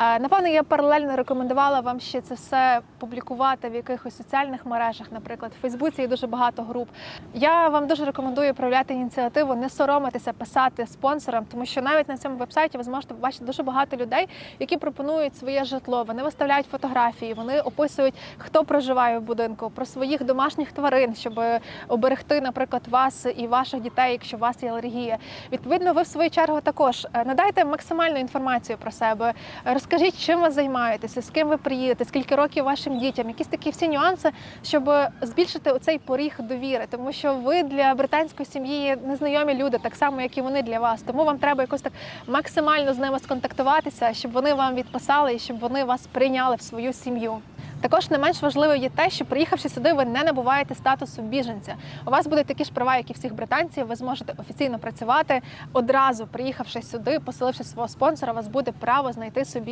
Напевно, я паралельно рекомендувала вам ще це все публікувати в якихось соціальних мережах, наприклад, в Фейсбуці є дуже багато груп. Я вам дуже рекомендую проявляти ініціативу, не соромитися писати спонсорам, тому що навіть на цьому вебсайті ви зможете побачити дуже багато людей, які пропонують своє житло. Вони виставляють фотографії, вони описують, хто проживає в будинку, про своїх домашніх тварин, щоб оберегти, наприклад, вас і ваших дітей, якщо у вас є алергія. Відповідно, ви в свою чергу також е, надайте максимальну інформацію про себе. Розкажіть, чим ви займаєтеся, з ким ви приїдете, скільки років вашим дітям, якісь такі всі нюанси, щоб збільшити оцей поріг довіри, тому що ви для британської сім'ї незнайомі люди, так само як і вони для вас. Тому вам треба якось так максимально з ними сконтактуватися, щоб вони вам відписали і щоб вони вас прийняли в свою сім'ю. Також не менш важливо є те, що приїхавши сюди, ви не набуваєте статусу біженця. У вас будуть такі ж права, як і всіх британців. Ви зможете офіційно працювати одразу, приїхавши сюди, поселивши свого спонсора. У вас буде право знайти собі